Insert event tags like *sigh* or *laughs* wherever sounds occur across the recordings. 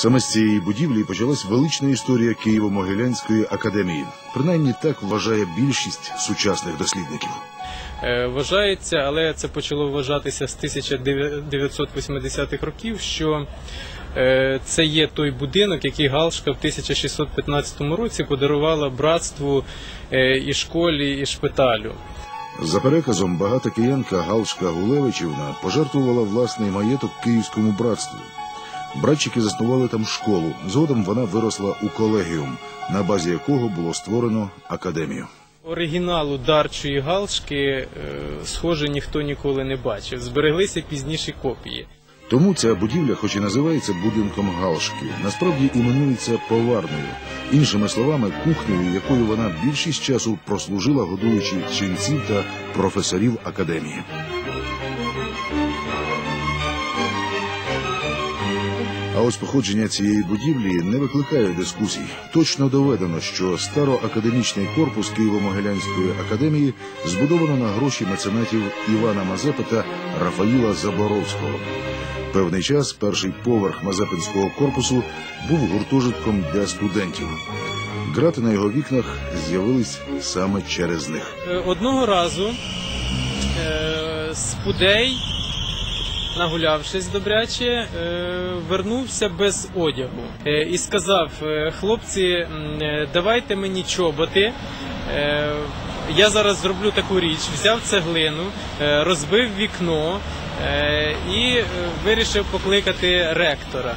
Саме з цієї будівлі почалась велична історія Києво-Могилянської академії. Принаймні так вважає більшість сучасних дослідників. Е, Вважається, але це почало вважатися з 1980-х років, що е, це є той будинок, який Галшка в 1615 році подарувала братству е, і школі, і шпиталю. За переказом багата киянка Галшка Гулевичівна пожертвувала власний маєток Київському братству. Братчики заснували там школу. Згодом вона виросла у колегіум, на базі якого було створено академію. Оригіналу дарчої галшки, е, схоже, ніхто ніколи не бачив. Збереглися пізніші копії. Тому ця будівля, хоч і називається будинком Галшки, насправді іменується поварною, іншими словами, кухнею, якою вона більшість часу прослужила, годуючи ченців та професорів академії. А ось походження цієї будівлі не викликає дискусій. Точно доведено, що староакадемічний корпус Києво-Могилянської академії збудовано на гроші меценатів Івана Мазепи та Рафаїла Заборовського. Певний час перший поверх Мазепинського корпусу був гуртожитком для студентів. Грати на його вікнах з'явились саме через них. Е, Одного разу е, Спудей, нагулявшись добряче, е, вернувся без одягу е, і сказав: е, хлопці, давайте мені чоботи. Я зараз зроблю таку річ, взяв цеглину, розбив вікно і вирішив покликати ректора.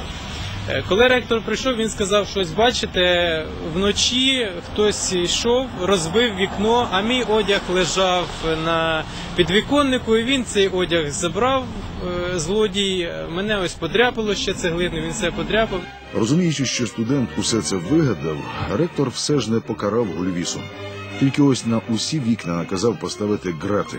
Коли ректор прийшов, він сказав, що ось бачите, вночі хтось йшов, розбив вікно, а мій одяг лежав на підвіконнику, і він цей одяг забрав. Е, Злодій мене ось подряпало ще цеглину, він все подряпав. Розуміючи, що студент усе це вигадав, ректор все ж не покарав Гульвісу. Тільки ось на усі вікна наказав поставити грати.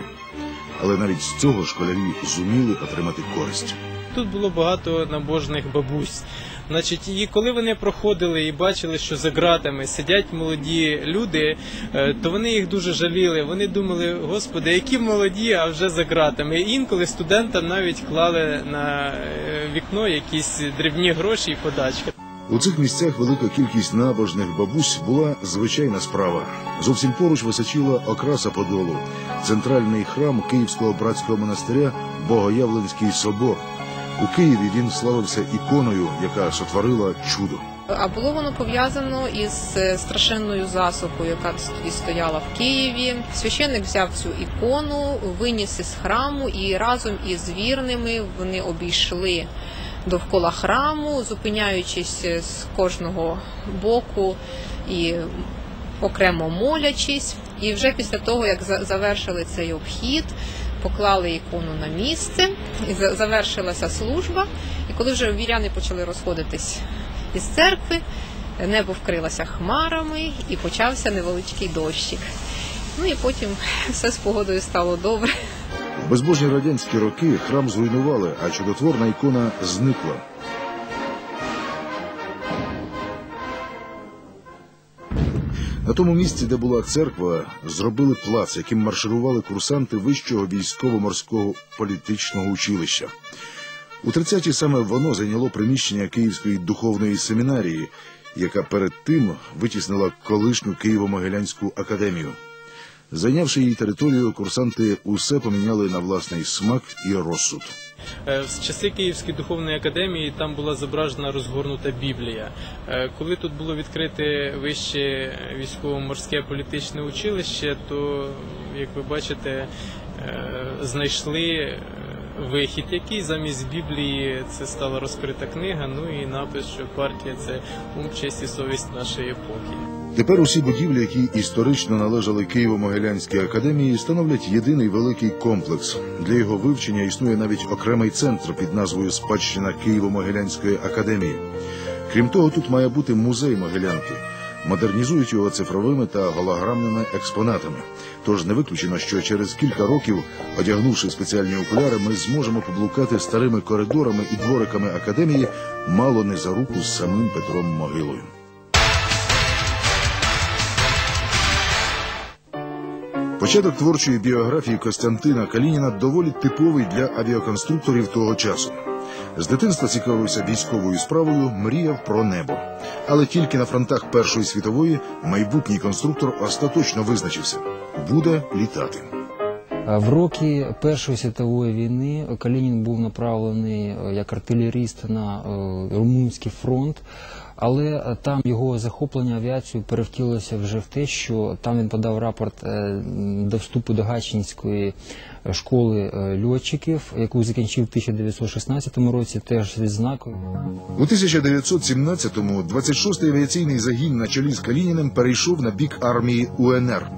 Але навіть з цього школярі зуміли отримати користь. Тут було багато набожних бабусь. Значить, і коли вони проходили і бачили, що за ґратами сидять молоді люди, е, то вони їх дуже жаліли. Вони думали, господи, які молоді, а вже за ґратами. Інколи студентам навіть клали на е, вікно якісь дрібні гроші і подачки. У цих місцях велика кількість набожних бабусь була звичайна справа. Зовсім поруч височила окраса Подолу, центральний храм Київського братського монастиря Богоявленський собор. У Києві він славився іконою, яка сотворила чудо. А було воно пов'язано із е, страшенною засухою, яка стояла в Києві. Священник взяв цю ікону, виніс із храму, і разом із вірними вони обійшли довкола храму, зупиняючись е, з кожного боку і окремо молячись. І вже після того, як завершили цей обхід, поклали ікону на місце, і завершилася служба. І коли вже віряни почали розходитись із церкви, небо вкрилося хмарами і почався невеличкий дощик. Ну і потім все з погодою стало добре. В безбожні радянські роки храм зруйнували, а чудотворна ікона зникла. На тому місці, де була церква, зробили плац, яким марширували курсанти вищого військово-морського політичного училища. У 30-ті саме воно зайняло приміщення Київської духовної семінарії, яка перед тим витіснила колишню Києво-Могилянську академію. Зайнявши її територію, курсанти усе поміняли на власний смак і розсуд. Е, В часи Київської духовної академії там була зображена розгорнута Біблія. Е, Коли тут було відкрите вище військово-морське політичне училище, то, як ви бачите, е, знайшли е, вихід, який замість Біблії це стала розкрита книга. Ну і напис, що партія це ум, честь і совість нашої епохи. Тепер усі будівлі, які історично належали Києво-Могилянській академії, становлять єдиний великий комплекс. Для його вивчення існує навіть окремий центр під назвою Спадщина Києво-Могилянської академії. Крім того, тут має бути музей Могилянки. Модернізують його цифровими та голограмними експонатами. Тож не виключено, що через кілька років, одягнувши спеціальні окуляри, ми зможемо поблукати старими коридорами і двориками академії мало не за руку з самим Петром Могилою. Початок творчої біографії Костянтина Калініна доволі типовий для авіаконструкторів того часу. З дитинства цікавився військовою справою, мріяв про небо. Але тільки на фронтах Першої світової майбутній конструктор остаточно визначився буде літати. В роки Першої світової війни Калінін був направлений е, як артилеріст на е, Румунський фронт, але е, там його захоплення авіацією перевтілося вже в те, що там він подав рапорт е, до вступу до Гатчинської школи е, льотчиків, яку закінчив в 1916 році, теж з відзнакою. У 1917-му 26-й авіаційний загін на чолі з Калініним перейшов на бік армії УНР.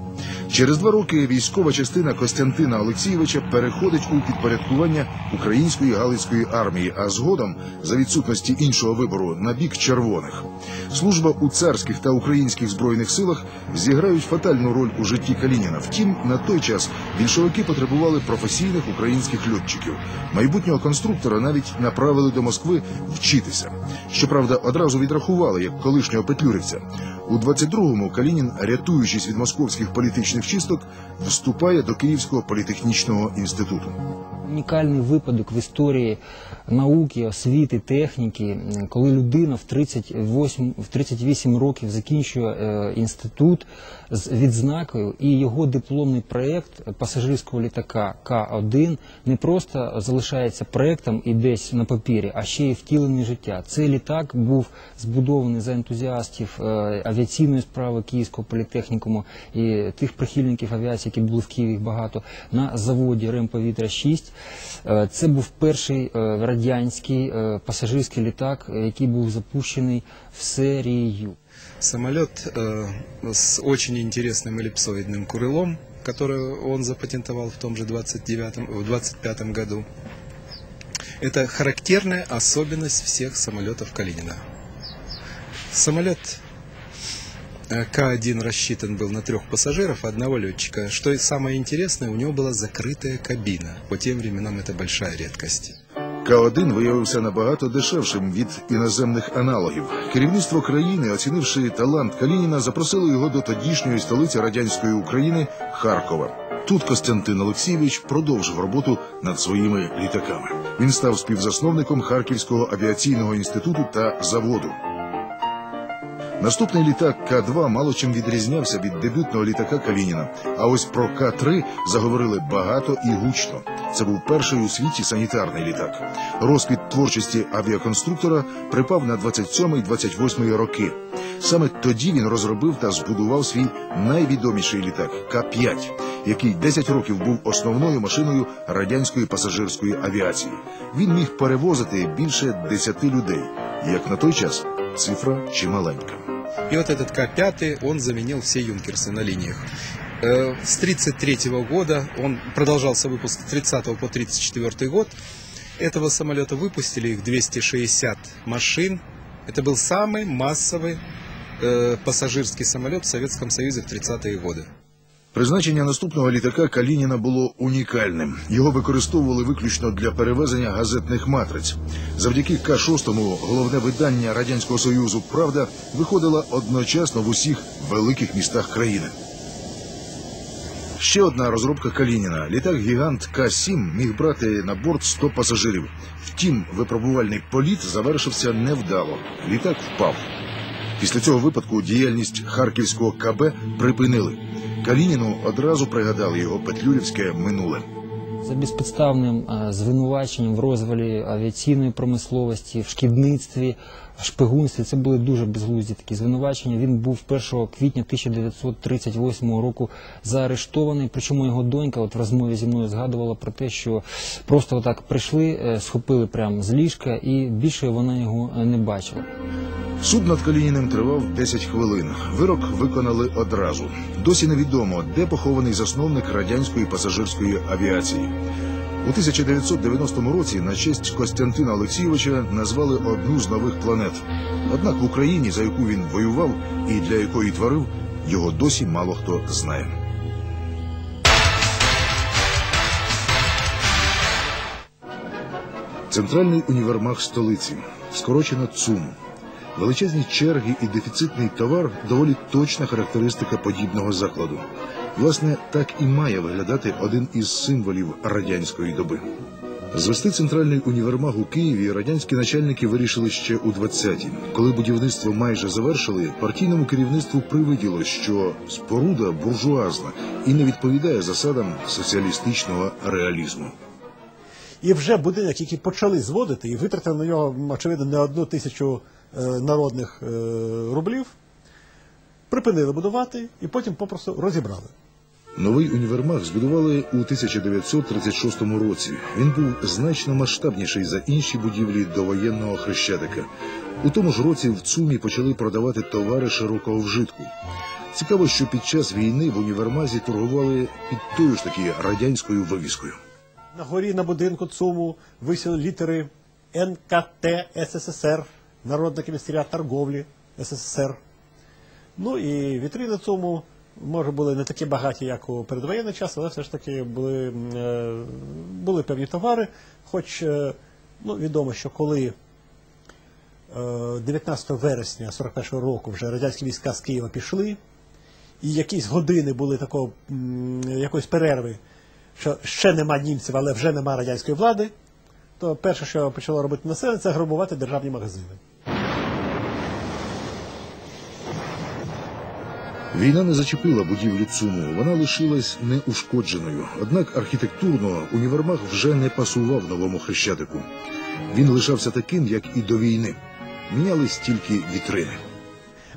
Через два роки військова частина Костянтина Олексійовича переходить у підпорядкування української галицької армії, а згодом, за відсутності іншого вибору, на бік червоних. Служба у царських та українських збройних силах зіграють фатальну роль у житті Калініна. Втім, на той час більшовики потребували професійних українських льотчиків. Майбутнього конструктора навіть направили до Москви вчитися. Щоправда, одразу відрахували як колишнього петлюрівця. У 22-му Калінін, рятуючись від московських політичних чисток, вступає до Київського політехнічного інституту. Унікальний випадок в історії науки, освіти, техніки, коли людина в 38, в 38 років закінчує е, інститут з відзнакою, і його дипломний проєкт пасажирського літака К-1 не просто залишається проєктом і десь на папірі, а ще й втілений життя. Цей літак був збудований за ентузіастів е, авіаційної справи Київського політехнікуму і тих прихильників авіації, які були в Києві багато, на заводі Ремповітря 6. Це був перший радянський пасажирський літак, який був запущений в серію. Самолет с очень интересным эллипсоидным крылом, который он запатентовал в том же 29 в 25 году. Это характерная особенность всех самолетов Калинина. Самолет К-1 рассчитан был на трех пассажиров, одного летчика. Что и самое интересное, у него была закрытая кабина. По тем временам это большая редкость. К-1 виявився набагато дешевшим від іноземних аналогів. Керівництво країни, оцінивши талант Калініна, запросило його до тодішньої столиці радянської України Харкова. Тут Костянтин Олексійович продовжив роботу над своїми літаками. Він став співзасновником Харківського авіаційного інституту та заводу. Наступний літак К-2 мало чим відрізнявся від дебютного літака Калініна. А ось про К-3 заговорили багато і гучно. Це був перший у світі санітарний літак. Розквіт творчості авіаконструктора припав на 27-28 роки. Саме тоді він розробив та збудував свій найвідоміший літак К-5, який 10 років був основною машиною радянської пасажирської авіації. Він міг перевозити більше 10 людей. Як на той час цифра чималенька. И вот этот К-5, он заменил все юнкерсы на линиях. Э, С 1933 года, он продолжался выпуск с 30 по 1934 год. Этого самолета выпустили их 260 машин. Это был самый массовый э, пассажирский самолет в Советском Союзе в 30-е годы. Призначення наступного літака Калініна було унікальним. Його використовували виключно для перевезення газетних матриць. Завдяки К-6 головне видання Радянського Союзу Правда виходило одночасно в усіх великих містах країни. Ще одна розробка Калініна. Літак гігант К-7 міг брати на борт 100 пасажирів. Втім, випробувальний політ завершився невдало. Літак впав. Після цього випадку діяльність харківського КБ припинили. Калініну одразу пригадали його петлюрівське минуле. За безпідставним е, звинуваченням в розвалі авіаційної промисловості, в шкідництві, в шпигунстві. Це були дуже безглузді такі звинувачення. Він був 1 квітня 1938 року заарештований. Причому його донька от в розмові зі мною згадувала про те, що просто отак прийшли, е, схопили прямо з ліжка, і більше вона його е, не бачила. Суд над Калініним тривав 10 хвилин. Вирок виконали одразу. Досі невідомо, де похований засновник радянської пасажирської авіації. У 1990 році на честь Костянтина Олексійовича назвали одну з нових планет. Однак в Україні, за яку він воював і для якої творив, його досі мало хто знає. Центральний універмаг столиці скорочено ЦУМ. Величезні черги і дефіцитний товар доволі точна характеристика подібного закладу. Власне, так і має виглядати один із символів радянської доби. Звести центральний універмаг у Києві радянські начальники вирішили ще у 20-ті. Коли будівництво майже завершили, партійному керівництву привиділо, що споруда буржуазна і не відповідає засадам соціалістичного реалізму. І вже будинок, який почали зводити, і витратили на нього, очевидно, не одну тисячу е, народних е, рублів, припинили будувати і потім попросту розібрали. Новий універмаг збудували у 1936 році. Він був значно масштабніший за інші будівлі довоєнного хрещатика. У тому ж році в ЦУМі почали продавати товари широкого вжитку. Цікаво, що під час війни в універмазі торгували під тою ж таки радянською вивіскою. На горі на будинку ЦУМу висіли літери НКТ СССР, Народний комісаріат торговлі СССР. Ну і вітрини ЦУМу, може, були не такі багаті, як у передвоєнний час, але все ж таки були, е, були певні товари. Хоч е, ну, відомо, що коли е, 19 вересня 41 року вже радянські війська з Києва пішли, і якісь години були такого якоїсь перерви, що ще нема німців, але вже нема радянської влади, то перше, що почало робити населення, це грабувати державні магазини. Війна не зачепила будівлю ЦУМу, вона лишилась неушкодженою. Однак архітектурно універмаг вже не пасував новому хрещатику. Він лишався таким, як і до війни. Мінялись тільки вітрини.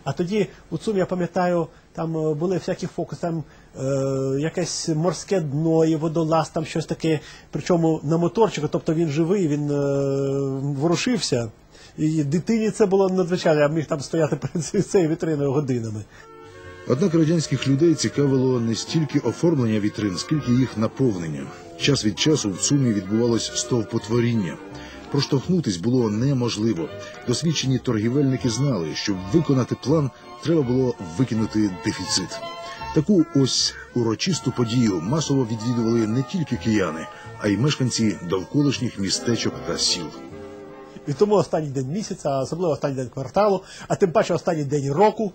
А тоді у ЦУМ, я пам'ятаю, там е, були всякі фокуси, там е, якесь морське дно і водолаз, там щось таке, причому на моторчику, тобто він живий, він е, ворушився. І дитині це було надзвичайно, я міг там стояти перед цією вітриною годинами. Однак радянських людей цікавило не стільки оформлення вітрин, скільки їх наповнення. Час від часу в ЦУМі відбувалось стовпотворіння. Проштовхнутись було неможливо. Досвідчені торгівельники знали, щоб виконати план, треба було викинути дефіцит. Таку ось урочисту подію масово відвідували не тільки кияни, а й мешканці довколишніх містечок та сіл. І тому останній день місяця, особливо останній день кварталу, а тим паче останній день року.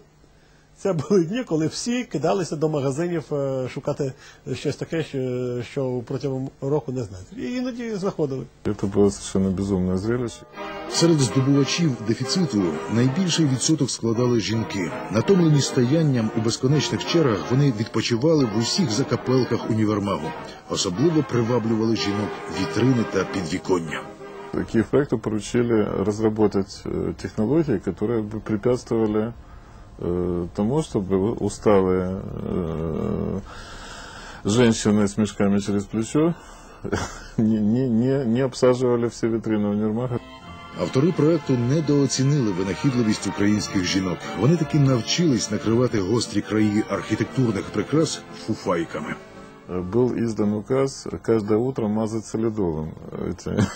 Це були дні, коли всі кидалися до магазинів е, шукати щось таке, що, що протягом року не знають. І іноді знаходили. Это было совершенно безумное зрелище. Серед здобувачів дефіциту найбільший відсоток складали жінки. Натомлені стоянням у безконечних чергах вони відпочивали в усіх закапелках універмагу. Особливо приваблювали жінок вітрини та підвіконня. Киевпроекту поручили разработать э, технологии, которые бы препятствовали э, тому, чтобы усталые э, женщины с мешками через плечо *laughs* не, не, не, не обсаживали все витрины универмага. Автори проекту недооцінили винахідливість українських жінок. Вони таки навчились накривати гострі краї архітектурних прикрас фуфайками. Э, Был издан указ каждое утро мазать солидолом. Эти...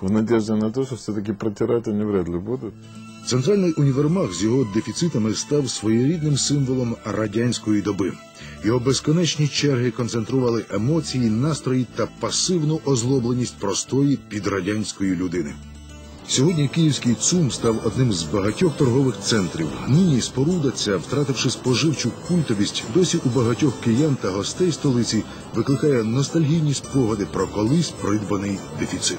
*laughs* В надежде на то, что все-таки протирать они вряд ли будут. Центральний універмаг з його дефіцитами став своєрідним символом радянської доби. Його безконечні черги концентрували емоції, настрої та пасивну озлобленість простої підрадянської людини. Сьогодні київський ЦУМ став одним з багатьох торгових центрів. Нині споруда ця, втративши споживчу культовість, досі у багатьох киян та гостей столиці викликає ностальгійні спогади про колись придбаний дефіцит.